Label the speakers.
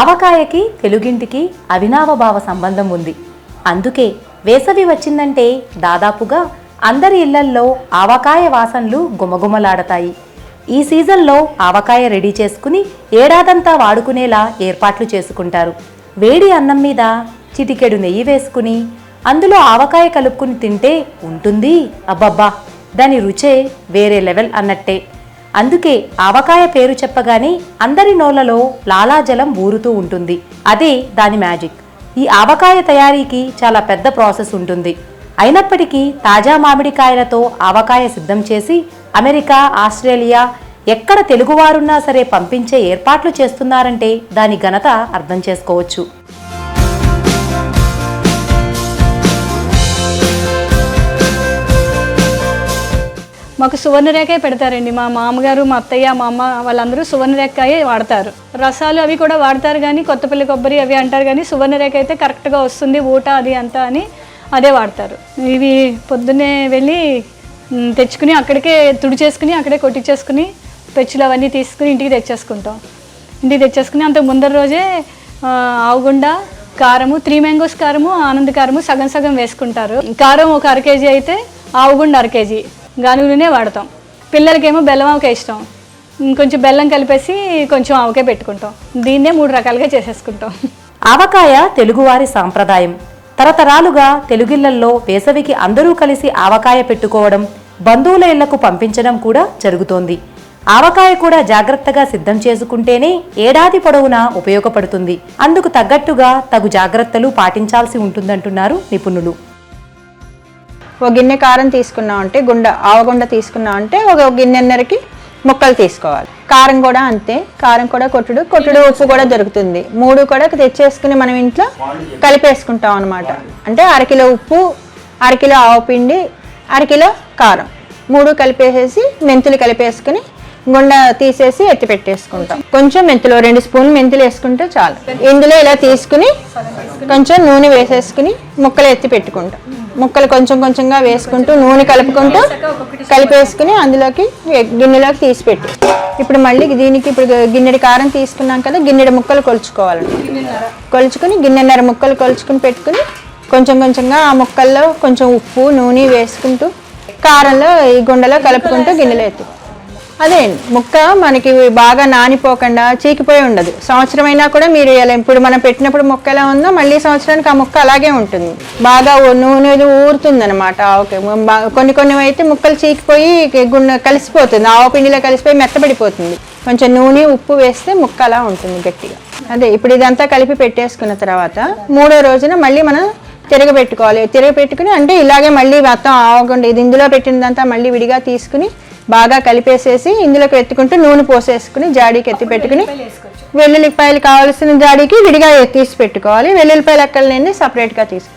Speaker 1: ఆవకాయకి తెలుగింటికి అవినావభావ సంబంధం ఉంది. అందుకే వేసవి వచ్చిందంటే దాదాపుగా అందరి ఇళ్ళల్లో ఆవకాయ వాసనలు గుమగుమలాడతాయి. ఈ సీజన్లో ఆవకాయ రెడీ చేసుకుని ఏడాదంతా వాడుకునేలా ఏర్పాట్లు చేసుకుంటారు. వేడి అన్నం మీద చిటికెడు నెయ్యి వేసుకుని అందులో ఆవకాయ కలుపుకుని తింటే ఉంటుంది. అబ్బబ్బా! దాని రుచే వేరే లెవెల్ అన్నట్టే. అందుకే ఆవకాయ పేరు చెప్పగానే అందరి నోళ్ళలో లాలాజలం ఊరుతూ ఉంటుంది. అదే దాని మ్యాజిక్. ఈ ఆవకాయ తయారీకి చాలా పెద్ద ప్రాసెస్ ఉంటుంది. అయినప్పటికీ తాజా మామిడికాయలతో ఆవకాయ సిద్ధం చేసి అమెరికా ఆస్ట్రేలియా ఎక్కడ తెలుగువారున్నా సరే పంపించే ఏర్పాట్లు చేస్తున్నారంటే దాని ఘనత అర్థం చేసుకోవచ్చు.
Speaker 2: మాకు సువర్ణరేఖే పెడతారండి. మా మామగారు మా అత్తయ్య మా అమ్మ వాళ్ళందరూ సువర్ణరేఖయే వాడతారు. రసాలు అవి కూడా వాడతారు కానీ కొత్తపల్లి కొబ్బరి అవి అంటారు కానీ సువర్ణరేఖ అయితే కరెక్ట్గా వస్తుంది ఊట అది అంతా అని అదే వాడతారు. ఇవి పొద్దున్నే వెళ్ళి తెచ్చుకుని అక్కడికే తుడిచేసుకుని అక్కడే కొట్టించేసుకుని పెచ్చులు అవన్నీ తీసుకుని ఇంటికి తెచ్చేసుకుంటాం. ఇంటికి తెచ్చేసుకుని అంత ముందర రోజే ఆవుగుండ కారము త్రీ మ్యాంగోస్ కారము ఆనంద్ కారము సగం సగం వేసుకుంటారు. కారం ఒక అర కేజీ అయితే ఆవుగుండ అర కేజీ. గానుగునే వాడతాం. పిల్లలకేమో బెల్లం ఆవకాయ ఇష్టం. కొంచెం బెల్లం కలిపేసి కొంచెం ఆవకాయ పెట్టుకుంటాం. దీన్నే మూడు రకాలుగా చేసేసుకుంటాం.
Speaker 1: ఆవకాయ తెలుగువారి సాంప్రదాయం. తరతరాలుగా తెలుగిళ్ళల్లో వేసవికి అందరూ కలిసి ఆవకాయ పెట్టుకోవడం బంధువుల ఇళ్ళకు పంపించడం కూడా జరుగుతోంది. ఆవకాయ కూడా జాగ్రత్తగా సిద్ధం చేసుకుంటేనే ఏడాది పొడవునా ఉపయోగపడుతుంది. అందుకు తగ్గట్టుగా తగు జాగ్రత్తలు పాటించాల్సి ఉంటుందంటున్నారు నిపుణులు.
Speaker 3: ఒక గిన్నె కారం తీసుకున్నాం అంటే గుండ ఆవగుండ తీసుకున్నాం అంటే ఒక గిన్నెన్నరకి ముక్కలు తీసుకోవాలి. కారం కూడా అంతే. కారం కూడా కొట్టుడు కొట్టుడు ఉప్పు కూడా దొరుకుతుంది. మూడు కూడా తెచ్చేసుకుని మనం ఇంట్లో కలిపేసుకుంటాం అనమాట అంటే అరకిలో ఉప్పు అరకిలో ఆవపిండి అరకిలో కారం. మూడు కలిపేసేసి మెంతులు కలిపేసుకుని గుండ తీసేసి ఎత్తి పెట్టేసుకుంటాం. కొంచెం మెంతులు రెండు స్పూన్ మెంతులు వేసుకుంటే చాలు. ఇందులో ఇలా తీసుకుని కొంచెం నూనె వేసేసుకుని ముక్కలు ఎత్తి పెట్టుకుంటాం. ముక్కలు కొంచెం కొంచెంగా వేసుకుంటూ నూనె కలుపుకుంటూ కలిపేసుకుని అందులోకి గిన్నెలోకి తీసిపెట్టి ఇప్పుడు మళ్ళీ దీనికి ఇప్పుడు గిన్నెడి కారం తీసుకున్నాం కదా గిన్నెడి ముక్కలు కొలుచుకోవాలి కొలుచుకుని గిన్నెన్నర ముక్కలు కొలుచుకుని పెట్టుకుని కొంచెం కొంచెంగా ఆ ముక్కల్లో కొంచెం ఉప్పు నూనె వేసుకుంటూ కారంలో ఈ గుండెలో కలుపుకుంటూ గిన్నెలో ఎత్తు అదే ముక్క మనకి బాగా నానిపోకుండా చీకిపోయి ఉండదు. సంవత్సరం అయినా కూడా మీరు ఇలా ఇప్పుడు మనం పెట్టినప్పుడు ముక్క ఎలా ఉందో మళ్ళీ సంవత్సరానికి ఆ ముక్క అలాగే ఉంటుంది. బాగా నూనె ఊరుతుంది అనమాట ఓకే కొన్ని కొన్ని అయితే ముక్కలు చీకిపోయి గుండె కలిసిపోతుంది. ఆవు పిండిలో కలిసిపోయి మెత్తబడిపోతుంది. కొంచెం నూనె ఉప్పు వేస్తే ముక్క అలా ఉంటుంది గట్టిగా. అదే ఇప్పుడు ఇదంతా కలిపి పెట్టేసుకున్న తర్వాత మూడో రోజున మళ్ళీ మనం తిరగబెట్టుకోవాలి. తిరగబెట్టుకుని అంటే ఇలాగే మళ్ళీ మొత్తం ఆవకుండా ఇది ఇందులో పెట్టినదంతా మళ్ళీ విడిగా తీసుకుని బాగా కలిపేసేసి ఇందులోకి ఎత్తుకుంటూ నూనె పోసేసుకుని జాడీకి ఎత్తి పెట్టుకుని వెల్లుల్లిపాయలు కావాల్సిన జాడీకి విడిగా తీసి పెట్టుకోవాలి. వెల్లుల్లిపాయలు ఎక్కలన్నీ సపరేట్గా తీసు